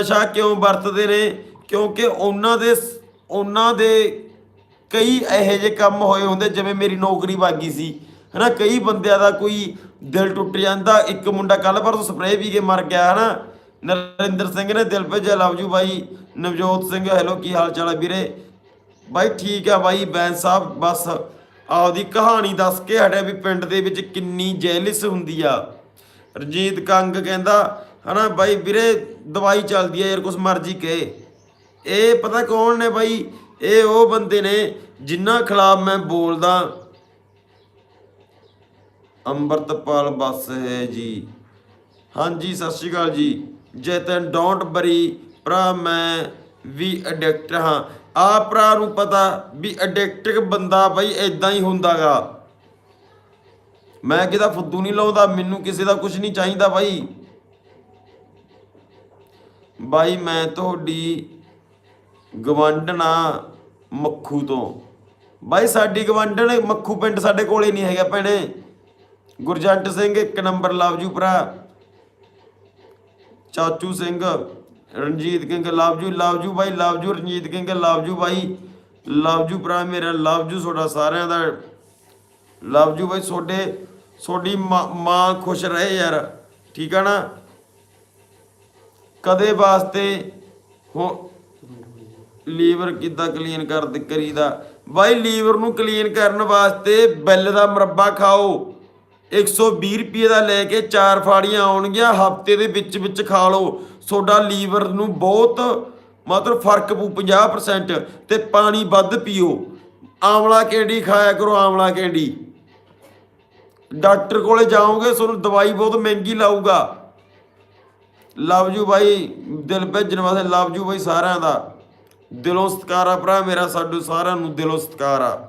ਨਸ਼ਾ ਕਿਉਂ ਵਰਤਦੇ ਨੇ? ਕਿਉਂਕਿ ਉਹਨਾਂ ਦੇ ਉਹਨਾਂ ਦੇ ਕਈ ਇਹੋ ਜਿਹੇ ਕੰਮ ਹੋਏ ਹੁੰਦੇ, ਜਿਵੇਂ ਮੇਰੀ ਨੌਕਰੀ ਵਾਗੀ ਸੀ। ਹਨਾ, ਕਈ ਬੰਦਿਆਂ ਦਾ ਕੋਈ ਦਿਲ ਟੁੱਟ ਜਾਂਦਾ, ਇੱਕ ਮੁੰਡਾ ਕੱਲ ਪਰ ਸਪਰੇਅ ਪੀ ਕੇ ਮਰ ਗਿਆ, ਹਨਾ। ਨਰਿੰਦਰ ਸਿੰਘ ਨੇ ਦਿਲ ਭੇਜਿਆ, ਲਵ ਯੂ ਬਾਈ, ਨਵਜੋਤ ਸਿੰਘ ਹੈਲੋ ਕੀ ਹਾਲ ਚਾਲ ਹੈ ਵੀਰੇ? ਬਾਈ, ਠੀਕ ਆ ਬਾਈ, ਬੈਂਸ ਸਾਹਿਬ, ਬਸ ਆਪਦੀ ਕਹਾਣੀ ਦੱਸ ਕੇ ਹਟਿਆ ਵੀ ਪਿੰਡ ਦੇ ਵਿੱਚ ਕਿੰਨੀ ਜੈਲਿਸ ਹੁੰਦੀ ਆ। ਰਜੀਤ ਕੰਗ ਕਹਿੰਦਾ ਹਨਾ ਬਾਈ ਵੀਰੇ, ਦਵਾਈ ਚੱਲਦੀ ਹੈ ਯਾਰ, ਕੁਛ ਮਰਜ਼ੀ ਕਹੇ। ਇਹ ਪਤਾ ਕੌਣ ਨੇ ਬਾਈ? ਇਹ ਉਹ ਬੰਦੇ ਨੇ ਜਿਨ੍ਹਾਂ ਖਿਲਾਫ ਮੈਂ ਬੋਲਦਾ। ਅੰਮ੍ਰਿਤਪਾਲ ਬਸ ਹੈ ਜੀ। ਹਾਂਜੀ, ਸਤਿ ਸ਼੍ਰੀ ਅਕਾਲ ਜੀ। ਜਤਨ ਡੋਂਟ ਬਰੀ ਭਰਾ, ਮੈਂ ਵੀ ਐਡਿਕਟ ਹਾਂ। ਆ ਭਰਾ ਨੂੰ ਪਤਾ ਵੀ ਐਡਿਕਟਿਕ ਬੰਦਾ ਬਈ ਇਦਾਂ ਹੀ ਹੁੰਦਾਗਾ। ਮੈਂ ਕਿਹਦਾ ਫੁੱਦੂ ਨਹੀਂ ਲਾਉਂਦਾ, ਮੈਨੂੰ ਕਿਸੇ ਦਾ ਕੁਝ ਨਹੀਂ ਚਾਹੀਦਾ ਬਾਈ। ਬਾਈ, ਮੈਂ ਤੁਹਾਡੀ ਗਵੰਡਣਾ ਮੱਖੂ ਤੋਂ। ਬਾਈ, ਸਾਡੀ ਗਵੰਡਣ ਮੱਖੂ ਪਿੰਡ ਸਾਡੇ ਕੋਲੇ ਨਹੀਂ ਹੈਗਾ ਭੈਣੇ। ਗੁਰਜੰਟ ਸਿੰਘ, ਇੱਕ ਨੰਬਰ ਲਵਜੂ ਭਰਾ। ਚਾਚੂ ਸਿੰਘ, ਰਣਜੀਤ ਕਿੰਗ ਲਵਜੂ। ਲਵਜੂ ਬਾਈ, ਲਵਜੂ, ਰਣਜੀਤ ਕਿੰਗ ਲਵਜੂ ਬਾਈ। ਲਵਜੂ ਭਰਾ ਮੇਰਾ, ਲਵਜੂ ਤੁਹਾਡਾ ਸਾਰਿਆਂ ਦਾ। ਲਵਜੂ ਬਾਈ, ਤੁਹਾਡੇ, ਤੁਹਾਡੀ ਮਾਂ ਮਾਂ ਖੁਸ਼ ਰਹੇ ਯਾਰ। ਠੀਕ ਆ ਨਾ? ਕਦੇ ਵਾਸਤੇ ਹੋ ਲੀਵਰ ਕਿੱਦਾਂ ਕਲੀਨ ਕਰ ਕਰੀਦਾ? ਬਾਈ, ਲੀਵਰ ਨੂੰ ਕਲੀਨ ਕਰਨ ਵਾਸਤੇ ਬੈਲ ਦਾ ਮੁਰੱਬਾ ਖਾਓ। 120 ਰੁਪਏ ਦਾ ਲੈ ਕੇ ਚਾਰ ਫਾੜੀਆਂ ਆਉਣਗੀਆਂ, ਹਫ਼ਤੇ ਦੇ ਵਿੱਚ ਵਿੱਚ ਖਾ ਲਓ। ਤੁਹਾਡਾ ਲੀਵਰ ਨੂੰ ਬਹੁਤ ਮਤਲਬ ਫ਼ਰਕ ਪੂ 50% ਤੇ ਪਾਣੀ ਵੱਧ ਪੀਓ। ਆਮਲਾ ਕੈਂਡੀ ਖਾਇਆ ਕਰੋ ਆਮਲਾ ਕੈਂਡੀ। ਡਾਕਟਰ ਕੋਲੇ ਜਾਓਗੇ, ਤੁਹਾਨੂੰ ਦਵਾਈ ਬਹੁਤ ਮਹਿੰਗੀ ਲਾਊਗਾ। ਲਵ ਯੂ ਬਾਈ, ਦਿਲ ਭੇਜਣ ਵਾਸਤੇ ਲਵ ਯੂ ਬਾਈ ਸਾਰਿਆਂ ਦਾ। ਦਿਲੋਂ ਸਤਿਕਾਰ ਆ ਭਰਾ, ਮੇਰਾ ਸਾਡੂ ਸਾਰਿਆਂ ਨੂੰ ਦਿਲੋਂ ਸਤਿਕਾਰ ਆ।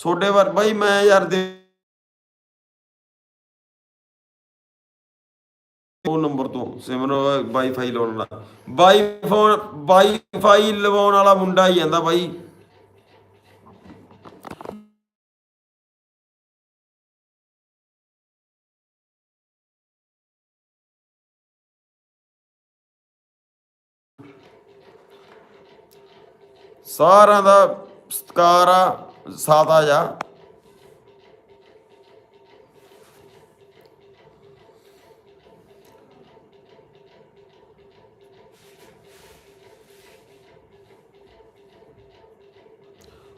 ਛੋਡੇ ਵਰ ਬਾਈ, ਮੈਂ ਯਾਰ ਦੇ ਉਹ ਨੰਬਰ ਤੋਂ ਸਿਮਰ ਵਾਈਫਾਈ ਲਾਉਣ ਵਾਲਾ। ਬਾਈ ਫੋਨ ਵਾਈਫਾਈ ਲਵਾਉਣ ਵਾਲਾ ਮੁੰਡਾ ਹੀ ਜਾਂਦਾ ਬਾਈ। ਸਾਰਿਆਂ ਦਾ ਸਤਿਕਾਰ ਆ, ਸਾਦਾ ਜਾ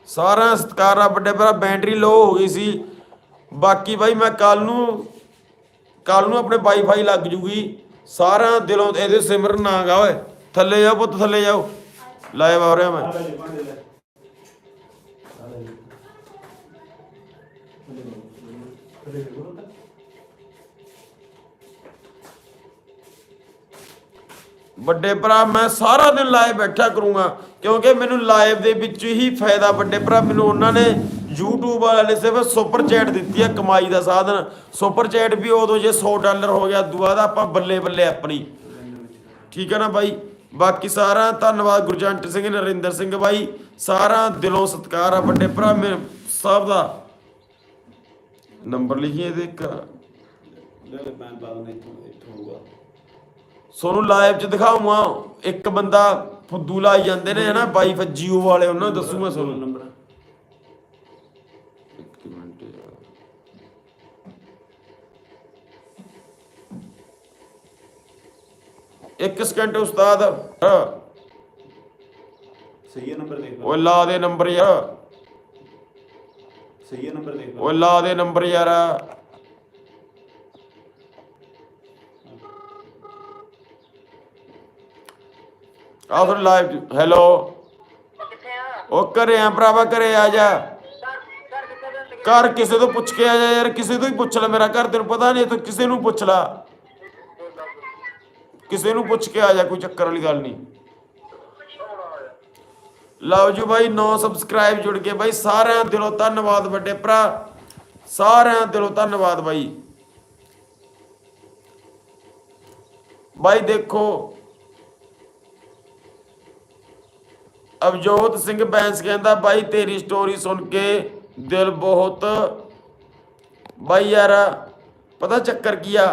ਸਾਰਾ ਸਤਿਕਾਰ ਆ, ਵੱਡੇ ਭਰਾ ਬੈਟਰੀ ਲੋ ਹੋ ਗਈ ਸੀ। ਬਾਕੀ ਬਾਈ, ਮੈਂ ਕੱਲ ਨੂੰ ਕੱਲ ਨੂੰ ਆਪਣੇ ਵਾਈਫਾਈ ਲੱਗ ਜੂਗੀ। ਸਾਰਾ ਦਿਲੋਂ ਇਹਦੇ ਸਿਮਰਨ ਨਾ ਗਾ ਓਏ। ਥੱਲੇ ਜਾਓ ਪੁੱਤ, ਥੱਲੇ ਜਾਓ। ਲਾਈਵ ਆ ਰਿਹਾ ਮੈਂ। ਵੱਡੇ ਭਰਾ, ਮੈਂ ਸਾਰਾ ਦਿਨ ਲਾਈਵ ਬੈਠਾ ਕਰੂੰਗਾ, ਕਿਉਂਕਿ ਮੈਨੂੰ ਲਾਈਵ ਦੇ ਵਿੱਚ ਹੀ ਫਾਇਦਾ ਵੱਡੇ ਭਰਾ, ਮੈਨੂੰ ਉਹਨਾਂ ਨੇ YouTube ਵਾਲੇ ਸਿਰਫ ਸੁਪਰ ਚੈਟ ਦਿੱਤੀ ਹੈ ਕਮਾਈ ਦਾ ਸਾਧਨ। ਸੁਪਰ ਚੈਟ ਵੀ ਉਦੋਂ ਜੇ 100 ਡਾਲਰ ਹੋ ਗਿਆ, ਦੁਆ ਦਾ ਆਪਾਂ ਬੱਲੇ ਬੱਲੇ ਆਪਣੀ। ਠੀਕ ਹੈ ਨਾ ਬਾਈ? ਬਾਕੀ ਸਾਰਾ ਧੰਨਵਾਦ ਗੁਰਜੰਟ ਸਿੰਘ, ਨਰਿੰਦਰ ਸਿੰਘ ਬਾਈ। ਸਾਰਾ ਦਿਲੋਂ ਸਤਿਕਾਰ ਆ ਵੱਡੇ ਭਰਾ ਮੇਰੇ ਸਭ ਦਾ। ਨੰਬਰ ਲਿਖੀਏ ਇਹਦੇ ਇੱਕ। ਸੋਨੂੰ ਲਾਈਵ ਚ ਦਿਖਾਉਂਗਾ ਇੱਕ ਬੰਦਾ ਫੁੱਦੂ ਲਾਈ ਜਾਂਦੇ ਨੇ, ਹਨਾ? ਬਾਈ ਫਿਰ ਜੀਓ ਵਾਲੇ, ਉਹਨਾਂ ਨੂੰ ਮੈਂ ਸੋਨੂੰ। ਇੱਕ ਸਕਿੰਟ ਉਸਤਾਦ ਹਾਂ। ਸਹੀ ਆ ਲਾਈਵ ਹੈਲੋ ਉਹ ਕਰੇ ਆ ਭਰਾਵਾ ਕਰੇ ਆ ਜਾ। ਘਰ ਕਿਸੇ ਤੋਂ ਪੁੱਛ ਕੇ ਆ ਜਾ ਯਾਰ ਕਿਸੇ ਤੋਂ ਹੀ ਪੁੱਛ ਲੈ ਮੇਰਾ ਘਰ ਤੈਨੂੰ ਪਤਾ ਨਹੀਂ ਤੂੰ ਕਿਸੇ ਨੂੰ ਪੁੱਛ ਲੈ। ਕਿਸੇ ਨੂੰ ਪੁੱਛ ਕੇ ਆ ਜਾ, ਕੋਈ ਚੱਕਰ ਵਾਲੀ ਗੱਲ ਨਹੀਂ। ਲਓ ਜੀ ਬਾਈ 9 ਸਬਸਕ੍ਰਾਈਬ ਜੁੜ ਗਏ ਬਾਈ, ਸਾਰਿਆਂ ਦਿਲੋਂ ਧੰਨਵਾਦ ਵੱਡੇ ਭਰਾ। ਸਾਰਿਆਂ ਦਿਲੋਂ ਧੰਨਵਾਦ ਬਾਈ। ਬਾਈ ਦੇਖੋ, ਅਵਜੋਤ ਸਿੰਘ ਬੈਂਸ ਕਹਿੰਦਾ, ਬਾਈ, ਤੇਰੀ ਸਟੋਰੀ ਸੁਣ ਕੇ ਦਿਲ ਬਹੁਤ ਬਾਈ ਯਾਰ, ਪਤਾ ਚੱਕਰ ਕੀ ਆ?